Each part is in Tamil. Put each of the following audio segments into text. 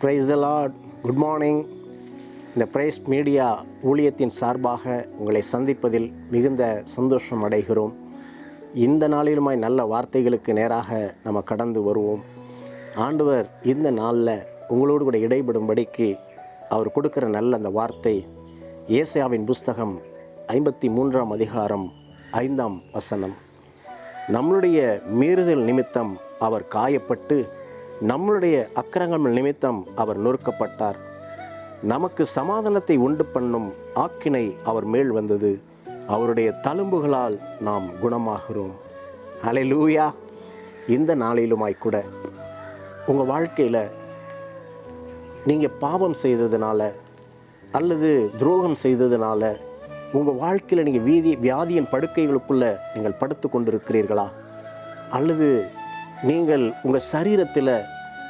Praise the Lord good morning இந்த பிரைஸ் மீடியா ஊழியத்தின் சார்பாக உங்களை சந்திப்பதில் மிகுந்த சந்தோஷம் அடைகிறோம். இந்த நாளிலுமாய் நல்ல வார்த்தைகளுக்கு நேராக நம்ம கடந்து வருவோம். ஆண்டவர் இந்த நாளில் உங்களோடு கூட இடைபடும்படிக்கு அவர் கொடுக்குற நல்ல அந்த வார்த்தை ஏசியாவின் புஸ்தகம் ஐம்பத்தி மூன்றாம் அதிகாரம் ஐந்தாம் வசனம். நம்மளுடைய மீறுதல் நிமித்தம் அவர் காயப்பட்டு நம்மளுடைய அக்கிரங்கள் நிமித்தம் அவர் நொறுக்கப்பட்டார். நமக்கு சமாதானத்தை உண்டு பண்ணும் ஆக்கினை அவர் மேல் வந்தது. அவருடைய தழும்புகளால் நாம் குணமாகிறோம். அலை லூயா இந்த நாளிலுமாய் கூட உங்கள் வாழ்க்கையில் நீங்கள் பாவம் செய்ததுனால அல்லது துரோகம் செய்ததுனால உங்கள் வாழ்க்கையில் நீங்கள் வீதி வியாதியின் படுக்கைகளுக்குள்ளே நீங்கள் படுத்து கொண்டிருக்கிறீர்களா? அல்லது நீங்கள் உங்கள் சரீரத்தில்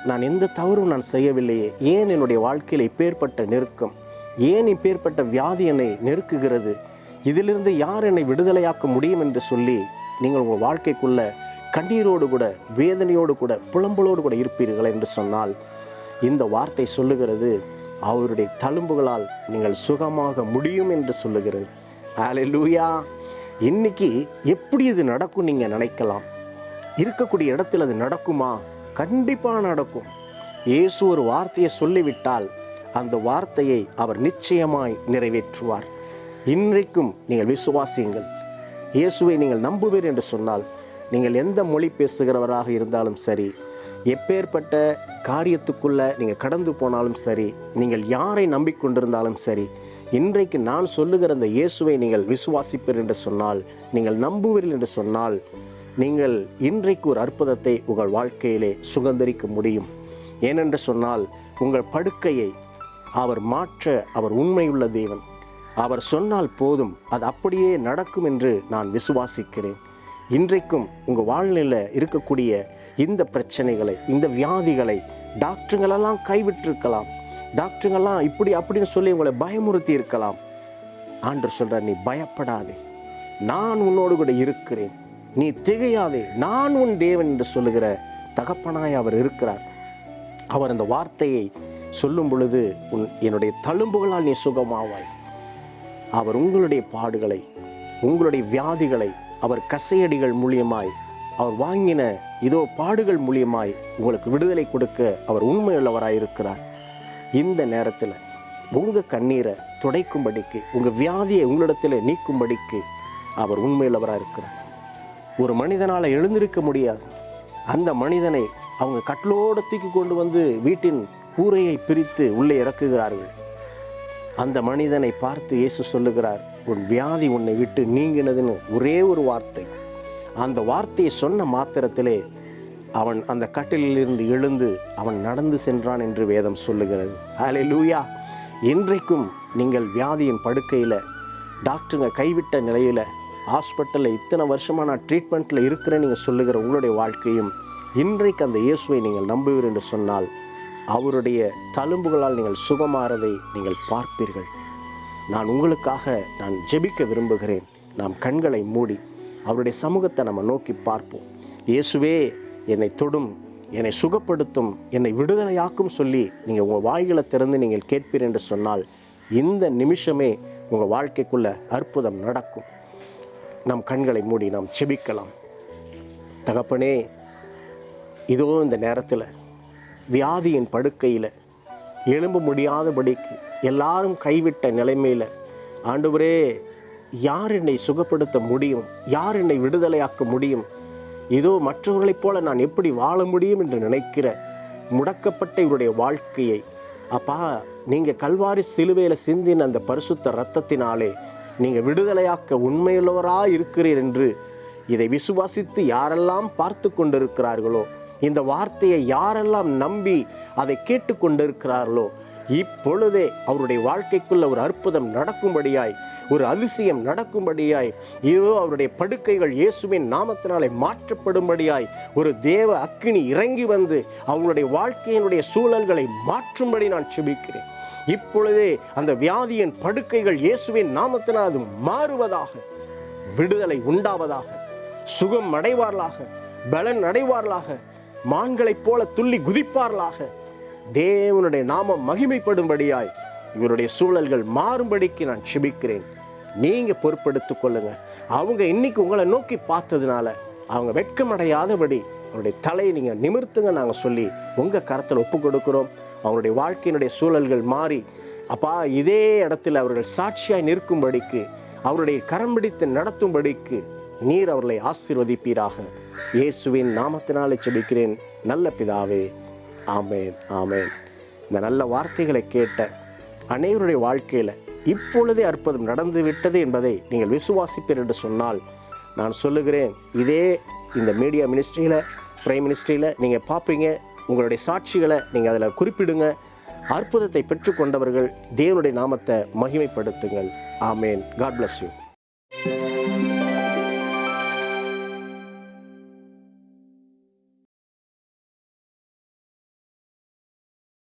நான் எந்த தவறும் நான் செய்யவில்லையே. ஏன் என்னுடைய வாழ்க்கையில் இப்பேற்பட்ட நெருக்கம்? ஏன் இப்பேற்பட்ட வியாதி என்னை நெருக்குகிறது? இதிலிருந்து யார் என்னை விடுதலையாக்க முடியும் என்று சொல்லி நீங்கள் உங்கள் வாழ்க்கைக்குள்ள கண்ணீரோடு கூட வேதனையோடு கூட புலம்பலோடு கூட இருப்பீர்கள் என்று சொன்னால் இந்த வார்த்தை சொல்லுகிறது அவருடைய தழும்புகளால் நீங்கள் சுகமாக முடியும் என்று சொல்லுகிறது. ஹalleluya இன்னைக்கு எப்படி இது நடக்கும் நீங்கள் நினைக்கலாம்? இருக்கக்கூடிய இடத்தில் அது நடக்குமா? கண்டிப்பாக நடக்கும். இயேசு ஒரு வார்த்தையை சொல்லிவிட்டால் அந்த வார்த்தையை அவர் நிச்சயமாய் நிறைவேற்றுவார். இன்றைக்கும் நீங்கள் விசுவாசியுங்கள். இயேசுவை நீங்கள் நம்புவீர் என்று சொன்னால் நீங்கள் எந்த மொழி பேசுகிறவராக இருந்தாலும் சரி எப்பேற்பட்ட காரியத்துக்குள்ளே நீங்கள் கடந்து போனாலும் சரி நீங்கள் யாரை நம்பிக்கொண்டிருந்தாலும் சரி இன்றைக்கு நான் சொல்லுகிற அந்த இயேசுவை நீங்கள் விசுவாசிப்பீர் என்று சொன்னால் நீங்கள் நம்புவீர்கள் என்று சொன்னால் நீங்கள் இன்றைக்கு ஒரு அற்புதத்தை உங்கள் வாழ்க்கையிலே சுகந்தரிக்க முடியும். ஏனென்று சொன்னால் உங்கள் படுக்கையை அவர் மாற்ற அவர் உண்மையுள்ள தேவன். அவர் சொன்னால் போதும் அது அப்படியே நடக்கும் என்று நான் விசுவாசிக்கிறேன். இன்றைக்கும் உங்கள் வாழ்நிலையில் இருக்கக்கூடிய இந்த பிரச்சனைகளை இந்த வியாதிகளை டாக்டருங்களெல்லாம் கைவிட்டிருக்கலாம். டாக்டருங்கெல்லாம் இப்படி அப்படின்னு சொல்லி உங்களை பயமுறுத்தி இருக்கலாம். ஆண்டு சொல்கிற நீ பயப்படாதே. நான் உன்னோடு கூட இருக்கிறேன். நீ திகையாதே நான் உன் தேவன் என்று சொல்லுகிற தகப்பனாய் அவர் இருக்கிறார். அவர் அந்த வார்த்தையை சொல்லும் பொழுது உன் என்னுடைய தழும்புகளால் நீ சுகமாவாய். அவர் உங்களுடைய பாடுகளை உங்களுடைய வியாதிகளை அவர் கசையடிகள் மூலியமாய் அவர் வாங்கின இதோ பாடுகள் மூலியமாய் உங்களுக்கு விடுதலை கொடுக்க அவர் உண்மையுள்ளவராக இருக்கிறார். இந்த நேரத்தில் உங்கள் கண்ணீரை துடைக்கும்படிக்கு உங்கள் வியாதியை உங்களிடத்தில் நீக்கும்படிக்கு அவர் உண்மையுள்ளவராக இருக்கிறார். ஒரு மனிதனால் எழுந்திருக்க முடியாது. அந்த மனிதனை அவங்க கட்டிலோடு தூக்கி கொண்டு வந்து வீட்டின் கூரையை பிரித்து உள்ளே இறக்குகிறார்கள். அந்த மனிதனை பார்த்து இயேசு சொல்லுகிறார் உன் வியாதி உன்னை விட்டு நீங்கினதுன்னு ஒரே ஒரு வார்த்தை. அந்த வார்த்தையை சொன்ன மாத்திரத்திலே அவன் அந்த கட்டிலிருந்து எழுந்து அவன் நடந்து சென்றான் என்று வேதம் சொல்லுகிறது. அலை லூயா இன்றைக்கும் நீங்கள் வியாதியின் படுக்கையில் டாக்டருங்க கைவிட்ட நிலையில் ஹாஸ்பிட்டலில் இத்தனை வருஷமாக நான் ட்ரீட்மெண்ட்டில் இருக்கிறேன் நீங்கள் சொல்லுகிற உங்களுடைய வாழ்க்கையும் இன்றைக்கு அந்த இயேசுவை நீங்கள் நம்புவீர் என்று சொன்னால் அவருடைய தழும்புகளால் நீங்கள் சுகமாறதை நீங்கள் பார்ப்பீர்கள். நான் உங்களுக்காக நான் ஜெபிக்க விரும்புகிறேன். நாம் கண்களை மூடி அவருடைய சமூகத்தை நம்ம நோக்கி பார்ப்போம். இயேசுவே என்னை தொடும் என்னை சுகப்படுத்தும் என்னை விடுதலையாக்கும் சொல்லி நீங்கள் உங்கள் வாய்களை திறந்து நீங்கள் கேட்பீர் என்று சொன்னால் இந்த நிமிஷமே உங்கள் வாழ்க்கைக்குள்ள அற்புதம் நடக்கும். நம் கண்களை மூடி நாம் செபிக்கலாம். தகப்பனே இதோ இந்த நேரத்தில் வியாதியின் படுக்கையில் எழும்ப முடியாதபடிக்கு எல்லாரும் கைவிட்ட நிலைமையில் ஆண்டவரே யார் என்னை சுகப்படுத்த முடியும்? யார் என்னை விடுதலையாக்க முடியும்? இதோ மற்றவர்களைப் போல நான் எப்படி வாழ முடியும் என்று நினைக்கிற முடக்கப்பட்ட இவருடைய வாழ்க்கையை அப்பா நீங்கள் கல்வாரி சிலுவையில் சிந்தின அந்த பரிசுத்த ரத்தத்தினாலே நீங்கள் விடுதலையாக்க உண்மையுள்ளவராக இருக்கிறீர் என்று இதை விசுவாசித்து யாரெல்லாம் பார்த்து கொண்டிருக்கிறார்களோ இந்த வார்த்தையை யாரெல்லாம் நம்பி அதை கேட்டு கொண்டிருக்கிறார்களோ இப்பொழுதே அவருடைய வாழ்க்கைக்குள்ள ஒரு அற்புதம் நடக்கும்படியாய் ஒரு அதிசயம் நடக்கும்படியாய் இதோ அவருடைய படுக்கைகள் இயேசுவின் நாமத்தினாலே மாற்றப்படும்படியாய் ஒரு தேவ அக்கினி இறங்கி வந்து அவங்களுடைய வாழ்க்கையினுடைய சூழல்களை மாற்றும்படி நான் செபிக்கிறேன். இப்பொழுதே அந்த வியாதியின் படுக்கைகள் இயேசுவின் நாமத்தினால் அது மாறுவதாக விடுதலை உண்டாவதாக சுகம் அடைவார்களாக பலன் அடைவார்களாக மான்களைப் போல துள்ளி குதிப்பார்களாக. தேவனுடைய நாமம் மகிமைப்படும்படியாய் இவருடைய சூழல்கள் மாறும்படிக்கு நான் செபிக்கிறேன். நீங்கள் பொறுப்படுத்தி கொள்ளுங்க. அவங்க இன்னைக்கு உங்களை நோக்கி பார்த்ததுனால அவங்க வெட்கமடையாதபடி அவருடைய தலையை நீங்கள் நிமிர்த்துங்க நாங்கள் சொல்லி உங்கள் கரத்தில் ஒப்பு கொடுக்கிறோம். அவருடைய வாழ்க்கையினுடைய சூழல்கள் மாறி அப்பா இதே இடத்தில் அவர்கள் சாட்சியாய் நிற்கும்படிக்கு அவருடைய கரம் பிடித்து நடத்தும்படிக்கு நீர் அவர்களை ஆசிர்வதிப்பீராக. இயேசுவின் நாமத்தினாலே செபிக்கிறேன் நல்ல பிதாவே ஆமேன் ஆமேன். இந்த நல்ல வார்த்தைகளை கேட்ட அனைவருடைய வாழ்க்கையில் இப்பொழுதே அற்புதம் நடந்து விட்டது என்பதை நீங்கள் விசுவாசிப்பீர் என்று சொன்னால் நான் சொல்லுகிறேன் இதே இந்த மீடியா மினிஸ்ட்ரியில் பிரைம் மினிஸ்ட்ரியில் நீங்கள் பார்ப்பீங்க. உங்களுடைய சாட்சிகளை நீங்கள் அதில் குறிப்பிடுங்க. அற்புதத்தை பெற்றுக்கொண்டவர்கள் தேவனுடைய நாமத்தை மகிமைப்படுத்துங்கள். ஆமேன். God bless you